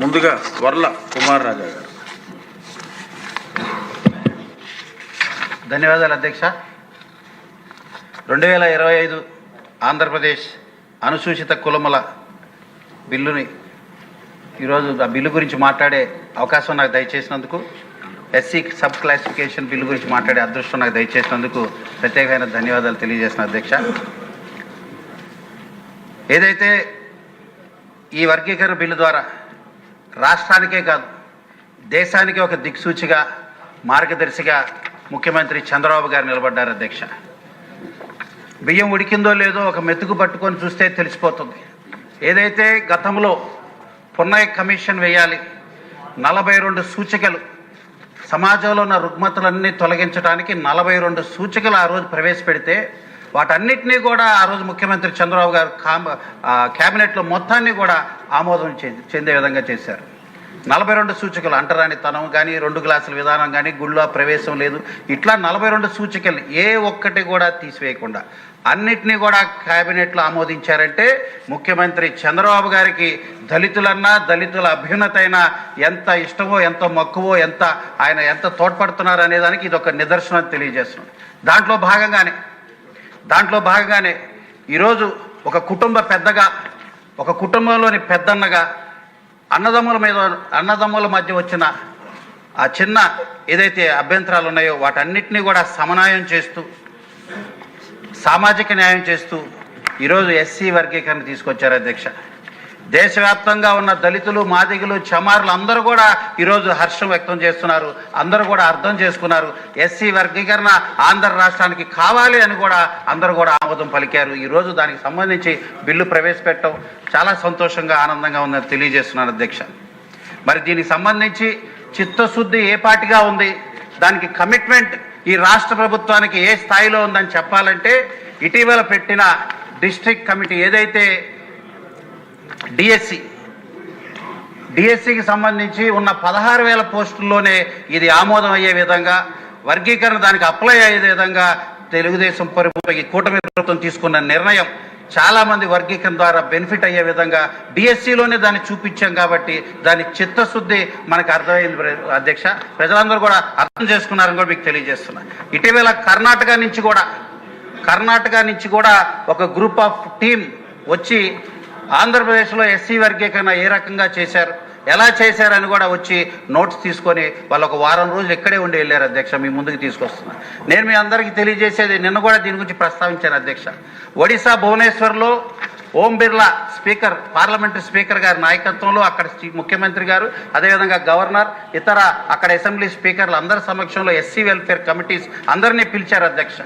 ముందుగా వర్ల కుమార్ రాజా గారు. ధన్యవాదాలు అధ్యక్ష. రెండు వేల ఇరవై ఐదు ఆంధ్రప్రదేశ్ అనుసూచిత కులముల బిల్లుని ఈరోజు ఆ బిల్లు గురించి మాట్లాడే అవకాశం నాకు దయచేసినందుకు ఎస్సీ సబ్ క్లాసిఫికేషన్ బిల్లు గురించి మాట్లాడే అదృష్టం నాకు దయచేసినందుకు ప్రత్యేకమైన ధన్యవాదాలు తెలియజేసిన అధ్యక్ష. ఏదైతే ఈ వర్గీకరణ బిల్లు ద్వారా రాష్ట్రానికే కాదు దేశానికి ఒక దిక్సూచిగా మార్గదర్శిగా ముఖ్యమంత్రి చంద్రబాబు గారు నిలబడ్డారు అధ్యక్ష. బియ్యం ఉడికిందో లేదో ఒక మెతుకు పట్టుకొని చూస్తే తెలిసిపోతుంది. ఏదైతే గతంలో పున్నయ్య కమిషన్ వేయాలి నలభై రెండు సూచికలు సమాజంలో ఉన్న రుగ్మతలన్నీ తొలగించడానికి నలభై రెండు సూచికలు ఆ రోజు ప్రవేశపెడితే వాటన్నిటినీ కూడా ఆ రోజు ముఖ్యమంత్రి చంద్రబాబు గారు క్యాబినెట్లో మొత్తాన్ని కూడా ఆమోదం చెందే విధంగా చేశారు. నలభై రెండు సూచికలు అంటరాని తనం కానీ రెండు గ్లాసుల విధానం కానీ గుళ్ళో ప్రవేశం లేదు. ఇట్లా నలభై రెండు సూచికలు ఏ ఒక్కటి కూడా తీసివేయకుండా అన్నిటినీ కూడా క్యాబినెట్లో ఆమోదించారంటే ముఖ్యమంత్రి చంద్రబాబు గారికి దళితులన్నా దళితుల అభ్యున్నతైన ఎంత ఇష్టమో ఎంత మక్కువో ఎంత ఆయన ఎంత తోడ్పడుతున్నారు అనేదానికి ఇది ఒక నిదర్శనం తెలియజేస్తున్నాం. దాంట్లో భాగంగానే దాంట్లో భాగంగానే ఈరోజు ఒక కుటుంబ పెద్దగా ఒక కుటుంబంలోని పెద్దన్నగా అన్నదమ్ముల మీద అన్నదమ్ముల మధ్య వచ్చిన ఆ చిన్న ఏదైతే అభ్యంతరాలు ఉన్నాయో వాటన్నిటినీ కూడా సమన్వయం చేస్తూ సామాజిక న్యాయం చేస్తూ ఈరోజు ఎస్సీ వర్గీకరణ తీసుకొచ్చారు అధ్యక్ష. దేశవ్యాప్తంగా ఉన్న దళితులు మాదిగలు చమారులు అందరూ కూడా ఈరోజు హర్షం వ్యక్తం చేస్తున్నారు. అందరూ కూడా అర్థం చేసుకున్నారు. ఎస్సీ వర్గీకరణ ఆంధ్ర రాష్ట్రానికి కావాలి అని కూడా అందరూ కూడా ఆమోదం పలికారు. ఈరోజు దానికి సంబంధించి బిల్లు ప్రవేశపెట్టడం చాలా సంతోషంగా ఆనందంగా ఉందని తెలియజేస్తున్నాను అధ్యక్ష. మరి దీనికి సంబంధించి చిత్తశుద్ధి ఏ పాటిగా ఉంది? దానికి కమిట్మెంట్ ఈ రాష్ట్ర ప్రభుత్వానికి ఏ స్థాయిలో ఉందని చెప్పాలంటే ఇటీవల పెట్టిన డిస్ట్రిక్ట్ కమిటీ ఏదైతే డిఎస్సి. డిఎస్సికి సంబంధించి ఉన్న పదహారు వేల పోస్టుల్లోనే ఇది ఆమోదం అయ్యే విధంగా వర్గీకరణ దానికి అప్లై అయ్యే విధంగా తెలుగుదేశం ప్రభుత్వం కూటమి ప్రభుత్వం తీసుకున్న నిర్ణయం. చాలా మంది వర్గీకరణ ద్వారా బెనిఫిట్ అయ్యే విధంగా డిఎస్సిలోనే దాన్ని చూపించాం కాబట్టి దాని చిత్తశుద్ధి మనకు అర్థమైంది ప్ర- అధ్యక్ష. ప్రజలందరూ కూడా అర్థం చేసుకున్నారని కూడా మీకు తెలియజేస్తున్నా. ఇటీవల కర్ణాటక నుంచి కూడా కర్ణాటక నుంచి కూడా ఒక గ్రూప్ ఆఫ్ టీం వచ్చి ఆంధ్రప్రదేశ్లో ఎస్సీ వర్గీకరణ ఏ రకంగా చేశారు? ఎలా చేశారని కూడా వచ్చి నోట్స్ తీసుకొని వాళ్ళు ఒక వారం రోజులు ఇక్కడే ఉండి వెళ్ళారు అధ్యక్ష మీ ముందుకు తీసుకొస్తున్నా. నేను మీ అందరికీ తెలియజేసేది నిన్న కూడా దీని గురించి ప్రస్తావించాను అధ్యక్ష. Odisha భువనేశ్వర్లో Om Birla speaker parliamentary speaker గారి నాయకత్వంలో అక్కడ ముఖ్యమంత్రి గారు అదేవిధంగా గవర్నర్ ఇతర అక్కడ అసెంబ్లీ స్పీకర్లు అందరి సమక్షంలో ఎస్సీ వెల్ఫేర్ కమిటీస్ అందరినీ పిలిచారు అధ్యక్ష.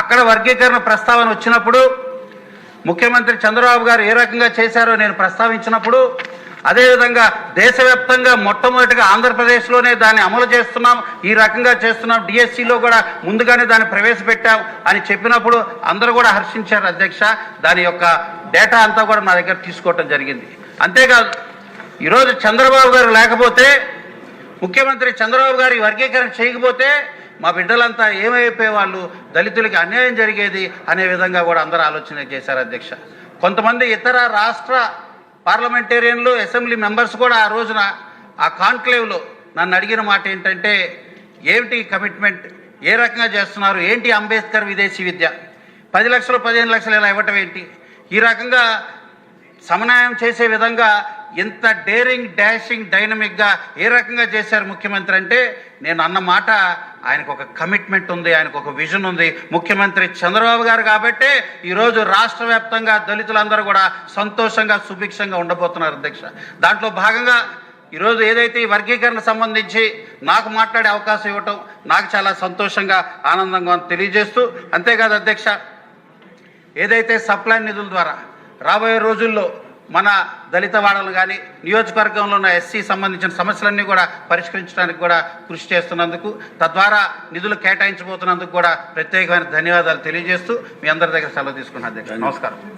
అక్కడ వర్గీకరణ ప్రస్తావన వచ్చినప్పుడు ముఖ్యమంత్రి చంద్రబాబు గారు ఏ రకంగా చేశారో నేను ప్రస్తావించినప్పుడు అదేవిధంగా దేశవ్యాప్తంగా మొట్టమొదటిగా ఆంధ్రప్రదేశ్లోనే దాన్ని అమలు చేస్తున్నాం ఈ రకంగా చేస్తున్నాం డిఎస్సిలో కూడా ముందుగానే దాన్ని ప్రవేశపెట్టాం అని చెప్పినప్పుడు అందరూ కూడా హర్షించారు అధ్యక్ష. దాని యొక్క డేటా అంతా కూడా నా దగ్గర తీసుకోవటం జరిగింది. అంతేకాదు ఈరోజు చంద్రబాబు గారు లేకపోతే ముఖ్యమంత్రి చంద్రబాబు గారి వర్గీకరణ చేయకపోతే మా బిడ్డలంతా ఏమైపోయే వాళ్ళు దళితులకి అన్యాయం జరిగేది అనే విధంగా కూడా అందరూ ఆలోచన చేశారు అధ్యక్ష. కొంతమంది ఇతర రాష్ట్ర పార్లమెంటేరియన్లు అసెంబ్లీ మెంబర్స్ కూడా ఆ రోజున ఆ కాన్క్లేవ్లో నన్ను అడిగిన మాట ఏంటంటే ఏమిటి కమిట్మెంట్? ఏ రకంగా చేస్తున్నారు? ఏంటి అంబేద్కర్ విదేశీ విద్య? పది లక్షలు పదిహేను లక్షలు ఇలా ఇవ్వటం ఏంటి? ఈ రకంగా సమన్వయం చేసే విధంగా ఇంత డేరింగ్ డాషింగ్ డైనమిక్గా ఏ రకంగా చేశారు ముఖ్యమంత్రి అంటే నేను అన్న మాట ఆయనకు ఒక కమిట్మెంట్ ఉంది ఆయనకు ఒక విజన్ ఉంది. ముఖ్యమంత్రి చంద్రబాబు గారు కాబట్టే ఈరోజు రాష్ట్ర వ్యాప్తంగా దళితులందరూ కూడా సంతోషంగా సుభిక్షంగా ఉండబోతున్నారు అధ్యక్ష. దాంట్లో భాగంగా ఈరోజు ఏదైతే ఈ వర్గీకరణ సంబంధించి నాకు మాట్లాడే అవకాశం ఇవ్వటం నాకు చాలా సంతోషంగా ఆనందంగా తెలియజేస్తూ అంతేకాదు అధ్యక్ష ఏదైతే సప్లై నిధుల ద్వారా రాబోయే రోజుల్లో మన దళిత వాడలు కానీ నియోజకవర్గంలో ఉన్న ఎస్సీ సంబంధించిన సమస్యలన్నీ కూడా పరిష్కరించడానికి కూడా కృషి చేస్తున్నందుకు తద్వారా నిధులు కేటాయించబోతున్నందుకు కూడా ప్రత్యేకమైన ధన్యవాదాలు తెలియజేస్తూ మీ అందరి దగ్గర సెలవు తీసుకున్నాను నమస్కారం.